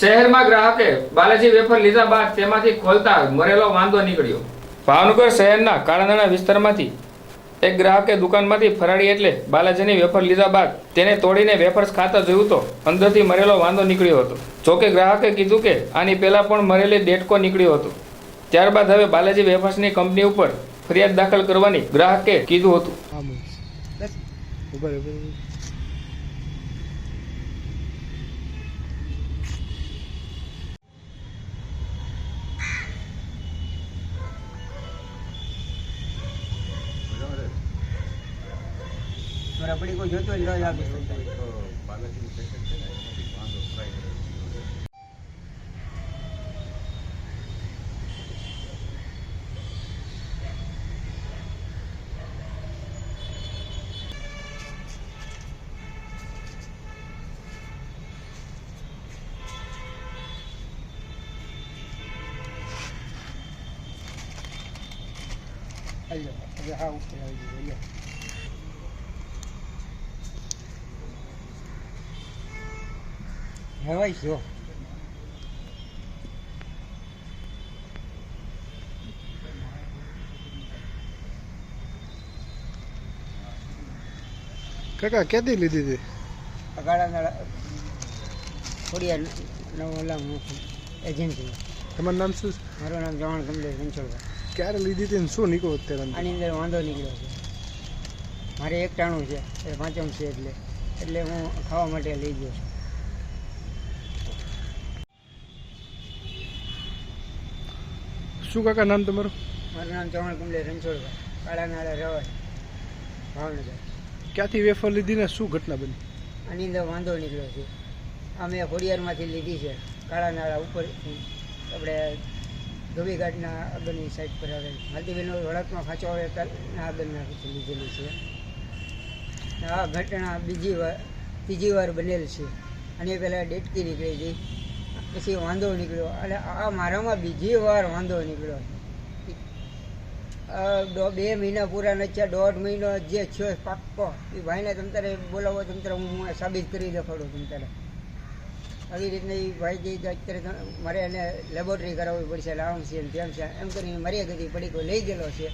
શહેરમાં ગ્રાહકે બાલાજી વેફર લીધા બાદ તેમાંથી ખોલતા મરેલો વાંધો નીકળ્યો. ભાવનગર શહેરના કાળાનાણા વિસ્તારમાંથી એક ગ્રાહકે દુકાનમાંથી ફરાળી એટલે બાલાજીની વેફર લીધા બાદ તેને તોડીને વેફર્સ ખાતા જોયું તો અંદરથી મરેલો વાંધો નીકળ્યો હતો. જોકે ગ્રાહકે કીધું કે આની પહેલાં પણ મરેલી દેટકો નીકળ્યો હતો. ત્યારબાદ હવે બાલાજી વેફર્સની કંપની ઉપર ફરિયાદ દાખલ કરવાની ગ્રાહકે કીધું હતું. પડી કોઈ જોતો જ ન આપી શકતા હાલો, હવે હા હવાઈ જો કાકા ક્યાંથી લીધી હતી? અગાડા ખોડિયાર નવલા એજન્સી. તમારું નામ શું મારું નામ જવાણ કમલેશ રણછોડભાઈ ક્યારે લીધી હતી ને શું નીકળો અત્યારે આની અંદર વાંધો નીકળ્યો છે. મારે એક ટાણું છે એ પાંચમ છે એટલે. એટલે હું ખાવા માટે લઈ ગયો છું. શું કાકા નામ તમારું? મારું નામ ચૌહાણ કુંડલે રણછોડભાઈ. કાળા નાળા રહેવાય ભાવનગર. ક્યાંથી વેફર લીધી ને શું ઘટના બની? આની અંદર વાંધો નીકળ્યો છે. અમે ખોડિયારમાંથી લીધી છે. કાળા નાળા ઉપર આપણે ધોબીઘાટના આગળની સાઈડ પર આવે હાલતીબેનો વળાકમાં ખાંચો આવે આગળના લીધેલી છે. આ ઘટના બીજી વાર ત્રીજી વાર બનેલ છે. અને પહેલાં ડેટકી નીકળી હતી પછી વાંધો નીકળ્યો. અને આ મારામાં બીજી વાર વાંધો નીકળ્યો. બે મહિના પૂરા નથી દોઢ મહિનો જે છો પાક્કો. એ ભાઈને તમ તારે બોલાવો, તમ તારે હું સાબિત કરી દેખાડું તમ આવી રીતના એ ભાઈ કે અત્યારે મારે એને લેબોરેટરી કરાવવી પડશે આમ છે તેમ છે. એમ કરીને મારી ગતિ પડીકો લઈ ગયેલો છે.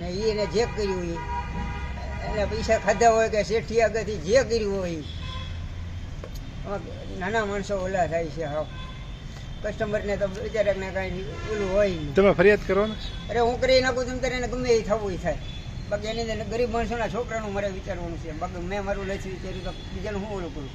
ને એ એને જે કર્યું એ એને પૈસા ખાધા હોય કે શેઠી આગળથી જે કર્યું હોય નાના માણસો ઓલા થાય છે, હા. કસ્ટમરને તો બિચારાને કાંઈ ઓલું હોય નહીં. તમે ફરિયાદ કરો ને? અરે હું કરી નાખું તમ તારે એને ગમે એ થવું થાય. બાકી એની અંદર ગરીબ માણસોના છોકરાનું મારે વિચારવાનું છે. બાકી મેં મારું લઈ વિચાર્યું તો બીજાનું હું ઓલું કરું?